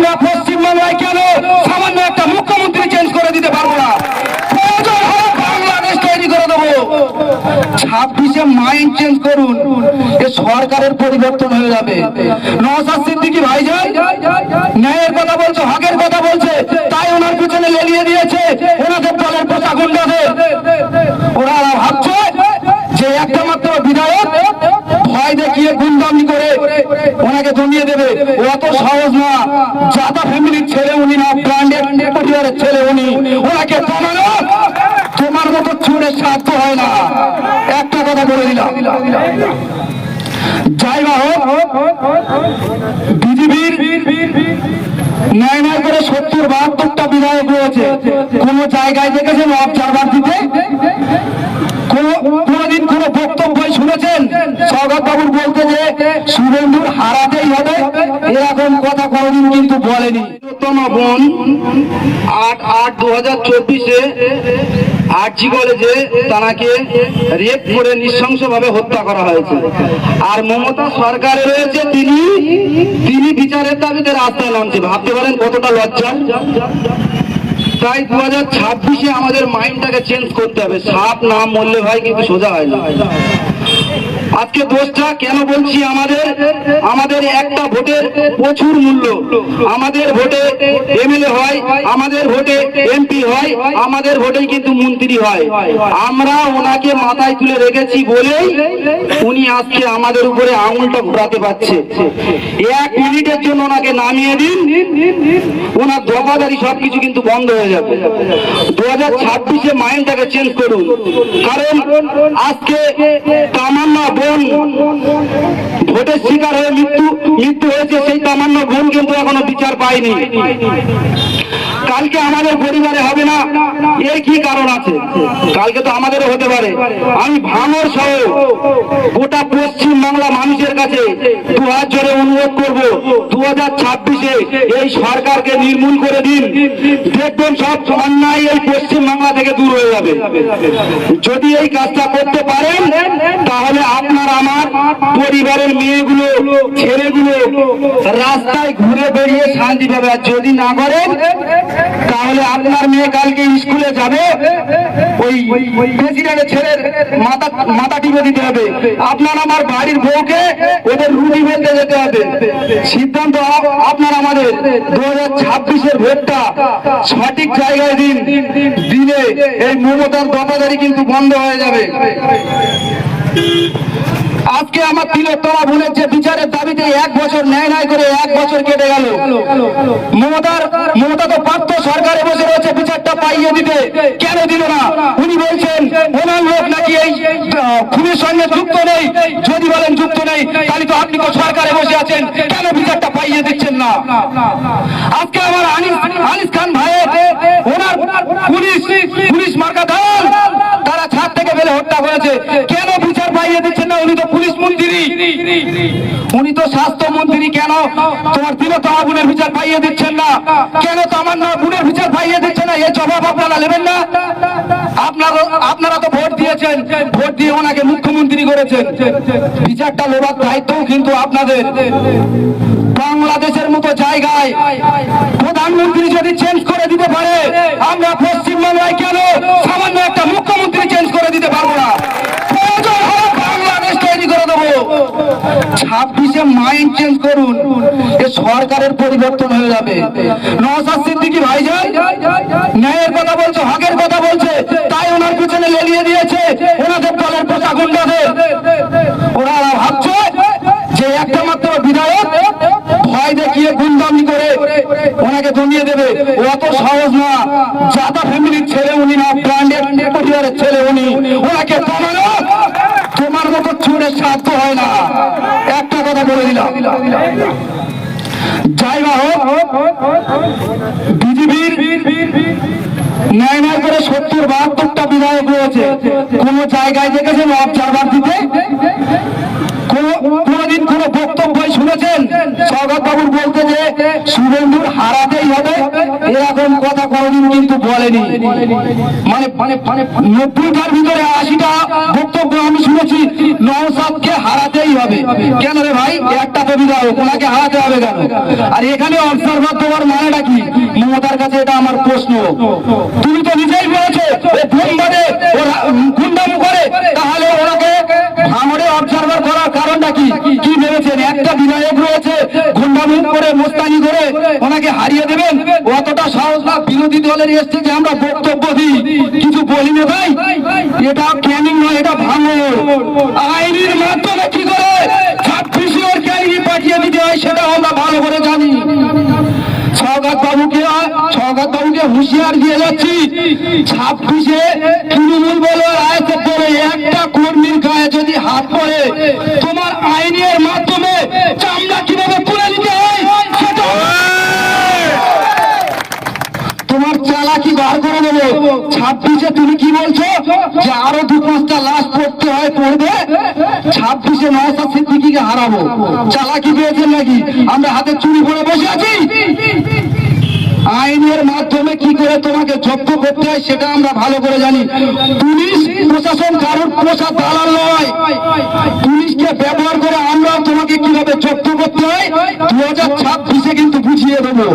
আমরা পশ্চিমবাংলায় কেন সামান্য একটা মুখ্যমন্ত্রী চেঞ্জ করে দিতে পারব না? বাংলাদেশ তৈরি করে দেবো। ছাব্বিশে মাইন্ড চেঞ্জ করুন, এ সরকারের পরিবর্তন হয়ে যাবে। নওসাদ সিদ্দিকি ভাইজান ন্যায়ের কথা বলছে, হকের কথা বলছে, তাই ওনার পিছনে লেলিয়ে দিয়েছে, ওনাদের দলের পোষা ওরা ভাবছে যে একটা মাত্র বিধায়ক ভয় দেখিয়ে গুন্ডামি করে ওনাকে জমিয়ে দেবে। অত সহজ না। জাদা ফ্যামিলির ছেলে উনি না ব্র্যান্ডেড পরিবারের ছেলে উনি। ওনাকে তোমার মতো চুরের সাধ্য হয় না। একটা কথা বলে দিলাম। যাই বা হোক বিজেপির নয় নয় করে সত্তর বাহাত্তরটা বিধায়ক রয়েছে। কোন জায়গায় দেখেছেন? অবজারভার দিতে? কোন- কোনদিন কোন বক্তব্যই শুনেছেন সৌগত বাবুর বলতে যে শুভেন্দুর হারাতেই হবে, এরকম কথা কোনদিন কিন্তু বলেনি। বোন আট আট দু হাজার চব্বিশে আরজি কলেজে তাকে রেপ করে নৃশংসভাবে হত্যা করা হয়েছে। আর মমতা সরকারে রয়েছে, তিনি তিনি বিচারের দাবিতে রাস্তায় নামছে ভাবতে পারেন কতটা লজ্জা। তাই দু হাজার ছাব্বিশে আমাদের মাইন্ডটাকে চেঞ্জ করতে হবে। সাপ নাম মরলে ভাই কিন্তু সোজা হয় না। আজকে দোষটা কেন বলছি আমাদের? আমাদের একটা ভোটের প্রচুর মূল্য। আমাদের ভোটে এমএলএ হয়, আমাদের ভোটে এমপি হয়, আমাদের ভোটেই কিন্তু মন্ত্রী হয়। আমরা ওনাকে মাথায় তুলে রেখেছি বলেই উনি আজকে আমাদের উপরে আঙুলটা ঘোরাতে পারছে। এক মিনিটের জন্য ওনাকে নামিয়ে দিন। ওনার দফাদারি সবকিছু কিন্তু বন্ধ হয়ে যাবে। দু হাজার ছাব্বিশে মাইন্ডটাকে চেঞ্জ করুন। কারণ আজকে তামান্না বোন ভোটের শিকার হয়ে মৃত্যু মৃত্যু হয়েছে, সেই তামান্না বোন কিন্তু এখনও বিচার পায়নি। কালকে আমাদের পরিবারে হবে না, এর কি কারণ আছে? কালকে তো আমাদেরও হতে পারে। আমি ভাঙর সহ গোটা পশ্চিম বাংলা মানুষের কাছে দু হাত জোরে অনুরোধ করব, দু এই সরকারকে নির্মূল করে দিন। দেখবেন সব অন্যায় এই পশ্চিম থেকে দূর হয়ে যাবে। যদি এই কাজটা করতে পারেন, তাহলে আপনার, আমার পরিবারের মেয়েগুলো, ছেলেগুলো রাস্তায় ঘুরে বেরিয়ে শান্তি পাবে। আর যদি না করেন, তাহলে আপনার মেয়ে কালকে স্কুলে যাবে। ওই প্রেসিডেন্টের ছেলের মাথা মাথা টিপে দিতে হবে। আপনার আমার বাড়ির বউকে ওদের রুটি বেলতে যেতে হবে। সিদ্ধান্ত আপ- আপনার আমাদের দু হাজার ছাব্বিশের ভোটটা সঠিক জায়গায় দিন। দিলে এই মমতার দফাদারি কিন্তু বন্ধ হয়ে যাবে। আজকে আমার তিলোত্তমা বোনের যে বিচারের দাবিতে এক বছর ন্যায় ন্যায় করে এক বছর কেটে গেল। মমতার মমতা তো পার্থ সরকারে বসে রয়েছে, বিচারটা পাইয়ে দিতে। কেন দিল না? উনি বলছেন, ওনার লোক নাকি এই খুনের সঙ্গে যুক্ত নেই। যদি বলেন যুক্ত নেই, তাহলে তো আপনি তো সরকারে বসে আছেন। কেন বিচারটা পাইয়ে দিচ্ছেন না? আজকে আমার আনিস খান ভাই ওনার পুলিশ পুলিশ মার্কা দল তারা ছাদ থেকে ফেলে হত্যা করেছে। কেন বিচার পাইয়ে দিচ্ছেন না? উনি তো পুলিশ মন্ত্রী। উনি তো স্বাস্থ্যমন্ত্রী কেন? তোমার তিলোত্তমা বোনের বিচার পাইয়ে দিচ্ছেন না। কেন তো আমার না বোনের বিচার পাইয়ে দিচ্ছে না? এই জবাব আপনারা নেবেন না? আপনারা আপনারা তো ভোট দিয়েছেন। ভোট দিয়ে ওনাকে মুখ্যমন্ত্রী করেছেন। বিচারটা লোবার দায়িত্বও কিন্তু আপনাদের বাংলাদেশের মতো জায়গায় প্রধানমন্ত্রী যদি চেঞ্জ করে দিতে পারে আমরা পশ্চিমবাংলায় কেন সামান্য একটা মুখ্যমন্ত্রী চেঞ্জ করে দিতে পারব না প্রয়োজন হলে বাংলাদেশ তৈরি করে দেবো ছাব্বিশে মাইন্ড চেঞ্জ করুন। এ সরকারের পরিবর্তন হয়ে যাবে। নওসাদ সিদ্দিকি ভাইজান, ন্যায়ের কথা বলছে, হকের কথা বলছে, তাই ওনার পিছনে লেলিয়ে দিয়েছে, ওনাদের দলের পোষা গুন্ডাদের। ভাবছে যে একটা মাত্র বিধায়ক ভয় দেখিয়ে করে ওনাকে দেবে। অত সহজ না। ফ্যামিলির ছেলে উনি না ব্র্যান্ডেড পরিবারের ছেলে উনি। ওনাকে কমানো চুরের হয় না। একটা কথা বলে দিলাম। যাই বা হোক বিজেপির ন্যায় নয় করে সত্তর বাহাত্তরটা বিধায়ক রয়েছে। কোন জায়গায় দেখেছেন চারবার দিতে কোন- কোনদিন কোন বক্তব্যই শুনেছেন স্বাগত বাবুর বলতে যে শুভেন্দুর হারাতেই হবে। এরকম কথা কোনদিন কিন্তু বলেনি। মানে মানে মানে নব্বইটার ভিতরে আশিটা বক্তব্য আমি শুনেছি নওসাদকে হারাতেই হবে। কেন রে ভাই? একটা তো বিধায়ক, ওনাকে হারাতে হবে কেন? আর এখানে অবজারভার তোমার মানেটা কি? মমতার কাছে এটা আমার প্রশ্ন। তুমি তো নিজেই বলেছ ও বোমবাদে ওরা গুন্ডামু করে তাহলে ওনাকে ভাঙড়ে অবজারভার করার কারণটা কি কি ভেবেছেন একটা বিধায়ক রয়েছে গুন্ডামু করে মোস্তানি করে ওনাকে হারিয়ে দেবেন অতটা সহজ না বিরোধী দলের এসছে যে আমরা বক্তব্য দিই। কিছু বলি না ভাই। এটা ক্যানিং নয়, এটা ভাঙড়। আইনের মাধ্যমে কি করে সেটা আমরা ভালো করে জানি। হুঁশিয়ার দিয়ে যাচ্ছি। ছাব্বিশে তৃণমূল বলে আয়ত্ত করে একটা কর্মীর গায়ে যদি হাত পড়ে তোমার আইনের মাধ্যমে চামড়া কীভাবে তুলে নিতে হয় সেটা তোমার চালাকি বার করে দেবো ছাব্বিশে তুমি কি বলছো? যে আরও দু পাঁচটা লাশ পড়তে হয়, পড়বে? ছাব্বিশে নওসাদ সিদ্দিকিকে হারাবো। চালাকি পেয়েছেন নাকি? আমরা হাতে চুরি পরে বসে আছি। আইনের মাধ্যমে কি করে তোমাকে জব্দ করতে হয়, সেটা আমরা ভালো করে জানি। পুলিশ, প্রশাসন কারোর পোষা দালাল নয়। পুলিশকে ব্যবহার করে আমরা তোমাকে কীভাবে জব্দ করতে হয় দু হাজার ছাব্বিশে কিন্তু বুঝিয়ে দেবো।